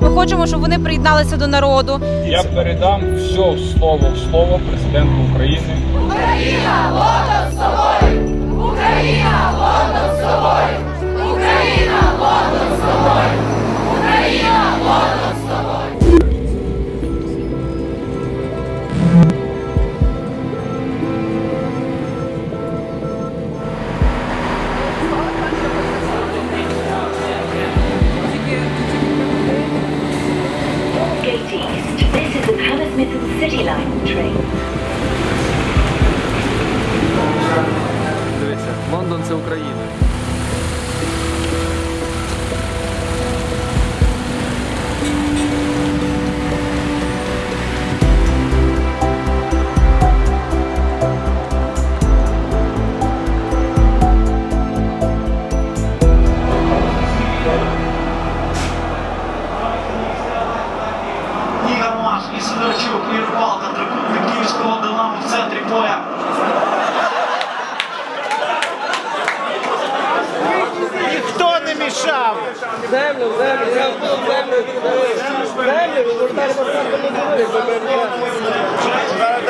Ми хочемо, щоб вони приєдналися до народу. Я передам все слово в слово президенту України. Gate East. This is the Hammersmith City Line train. Дивіться, Лондон це Україна.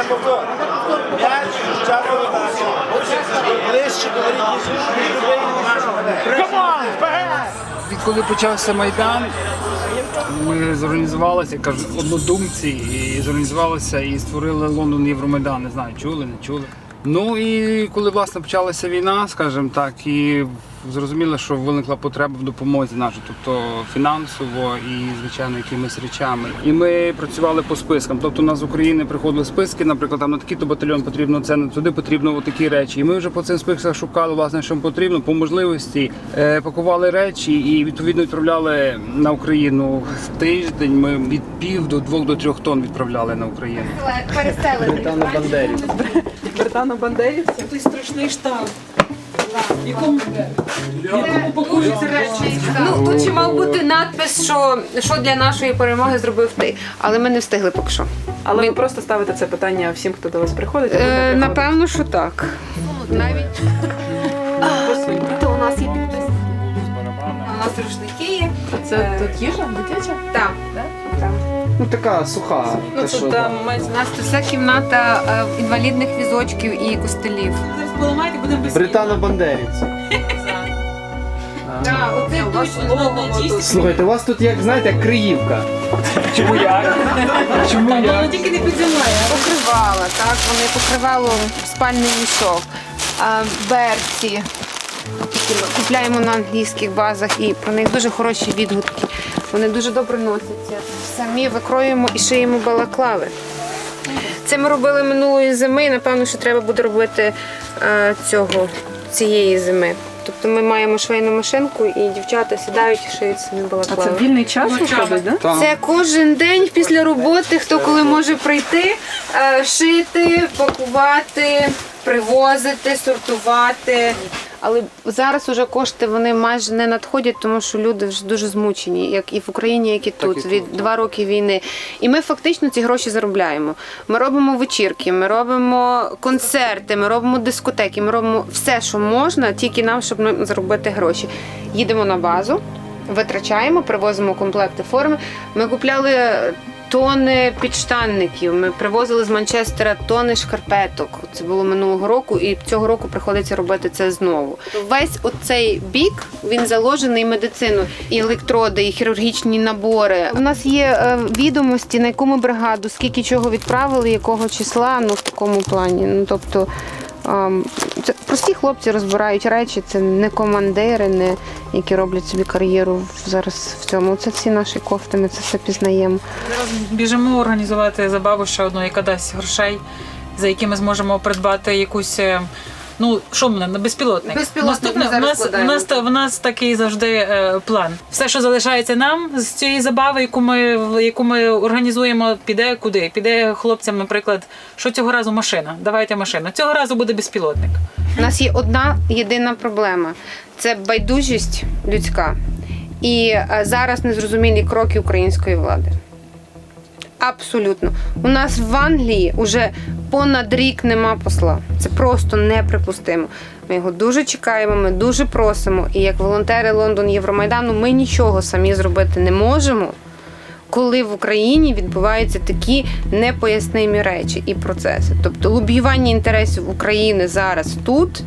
Повтор. М'яч, час передачі. Ближче до воріт. Камон, вперед! Відколи почався Майдан, ми зорганізувалися, кажуть, однодумці, і зорганізувалися і створили Лондон Євромайдан. Не знаю, чули, не чули. Ну і коли власне почалася війна, скажімо так, і зрозуміло, що виникла потреба в допомозі нашій, тобто фінансово і звичайно якимись речами. І ми працювали по спискам. Тобто у нас з України приходили списки, наприклад, там на такий то батальйон потрібно це, на туди потрібно такі речі. І ми вже по цим списках шукали власне, що потрібно по можливості, е, пакували речі і відповідно відправляли на Україну в тиждень. Ми від пів до двох до трьох тонн відправляли на Україну. Бандерів. Бертано Бандерівці. Той страшний штаб. Якому пакуються речі. Ну тут ще мав бути надпис, що, що для нашої перемоги зробив ти. Але ми не встигли поки що. Але Ми- ви просто ставите це питання всім, хто до вас приходить. Е, приходить. напевно, що так. Навіть то у нас є підпис. У нас рушники є. Це тут їжа дитяча? Так. Така суха. Ну те, це що, там У нас тут вся кімната е, інвалідних візочків і костелів. Зараз поламайте, будемо без Британо Бандерівці. Так, оце точно. Слухайте, у вас тут як знаєте, як Криївка. Чому як? Чому як? Тільки не під землею. Покривала, так, вони покривало спальний мішок, а, берці. Які ми купляємо на англійських базах і про них дуже хороші відгуки. Вони дуже добре носяться. Самі викроюємо і шиємо балаклави. Це ми робили минулої зими, і напевно, що треба буде робити е, цього цієї зими. Тобто ми маємо швейну машинку і дівчата сідають і шиють самі А балаклави. це вільний час виходить, да? Там. Це кожен день після роботи, хто коли може прийти, е, шити, пакувати, привозити, сортувати. Але зараз уже кошти вони майже не надходять, тому що люди вже дуже змучені, як і в Україні, як і тут, і від два роки війни. І ми фактично ці гроші заробляємо. Ми робимо вечірки, ми робимо концерти, ми робимо дискотеки, ми робимо все, що можна, тільки нам, щоб заробити гроші. Їдемо на базу, витрачаємо, привозимо комплекти форми. Ми купляли тони підштанників. Ми привозили з Манчестера тони шкарпеток. Це було минулого року, і цього року приходиться робити це знову. Весь оцей бік він заложений медициною. І електроди, і хірургічні набори. У нас є е, відомості, на яку ми бригаду, скільки чого відправили, якого числа, ну в такому плані. Ну тобто. Це прості хлопці розбирають речі, це не командири, не які роблять собі кар'єру зараз в цьому. Це всі наші кофти, ми це все пізнаємо. Зараз біжимо організувати забаву ще одну, яка дасть грошей, за які ми зможемо придбати якусь. Ну, що мене на безпілотник? Безпілотник ми Наступне, зараз нас, в нас, та- в нас такий завжди е, план. Все, що залишається нам з цієї забави, яку ми, яку ми організуємо, піде куди? Піде хлопцям, наприклад, що цього разу машина. Давайте машину. Цього разу буде безпілотник. У нас є одна єдина проблема це байдужість людська і е, зараз незрозумілі кроки української влади. Абсолютно. У нас в Англії вже понад рік нема посла. Це просто неприпустимо. Ми його дуже чекаємо, ми дуже просимо. І як волонтери Лондон Євромайдану, ми нічого самі зробити не можемо, коли в Україні відбуваються такі непояснимі речі і процеси. Тобто лобіювання інтересів України зараз тут,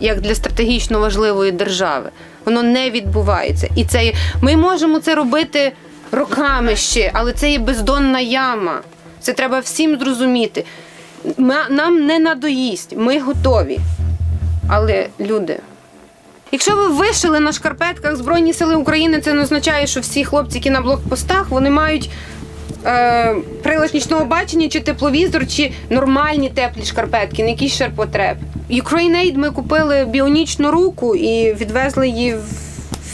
як для стратегічно важливої держави, воно не відбувається. І це ми можемо це робити роками ще, але це є бездонна яма. Це треба всім зрозуміти. Нам не надоїсть, ми готові. Але люди. Якщо ви вишили на шкарпетках Збройні Сили України, це не означає, що всі хлопці, які на блокпостах, вони мають е, прилад нічного бачення, чи тепловізор, чи нормальні теплі шкарпетки, не якісь шарпотреб. UkraineAid ми купили біонічну руку і відвезли її в.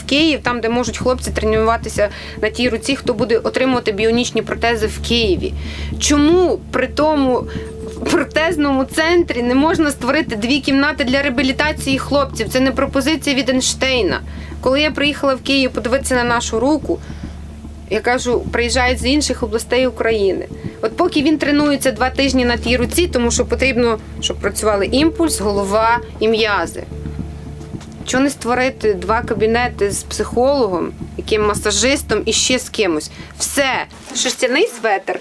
Київ, там, де можуть хлопці тренуватися на тій руці, хто буде отримувати біонічні протези в Києві. Чому при тому протезному центрі не можна створити дві кімнати для реабілітації хлопців? Це не пропозиція від Ейнштейна. Коли я приїхала в Київ подивитися на нашу руку, я кажу, приїжджають з інших областей України. От поки він тренується два тижні на тій руці, тому що потрібно, щоб працювали імпульс, голова і м'язи. Чого не створити два кабінети з психологом, яким масажистом і ще з кимось? Все. Шерстяний светр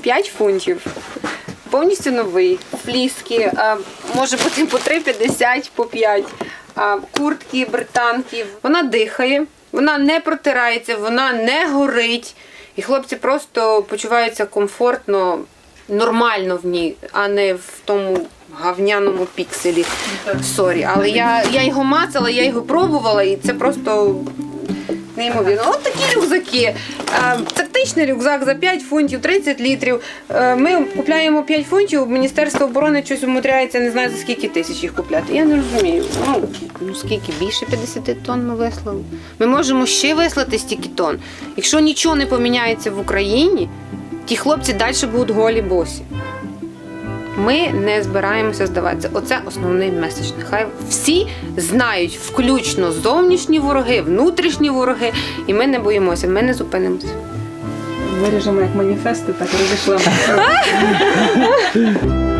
5 фунтів. Повністю новий. Фліски, може бути по 3,50, по 5. А, куртки, британки. Вона дихає, вона не протирається, вона не горить. І хлопці просто почуваються комфортно, нормально в ній, а не в тому гавняному пікселі. Сорі. Але я, я його мацала, я його пробувала, і це просто Неймовірно, от такі рюкзаки. Е, Тактичний рюкзак за 5 фунтів, 30 літрів. Е, Ми купляємо 5 фунтів, Міністерство оборони щось умудряється, не знаю за скільки тисяч їх купляти. Я не розумію. Ну, ну скільки більше 50 тонн ми вислали. Ми можемо ще вислати стільки тонн. Якщо нічого не поміняється в Україні, ті хлопці далі будуть голі босі. Ми не збираємося здаватися. Оце основний меседж. Нехай всі знають, включно зовнішні вороги, внутрішні вороги, і ми не боїмося, ми не зупинимося. Виріжемо як маніфести, так розійшлемо.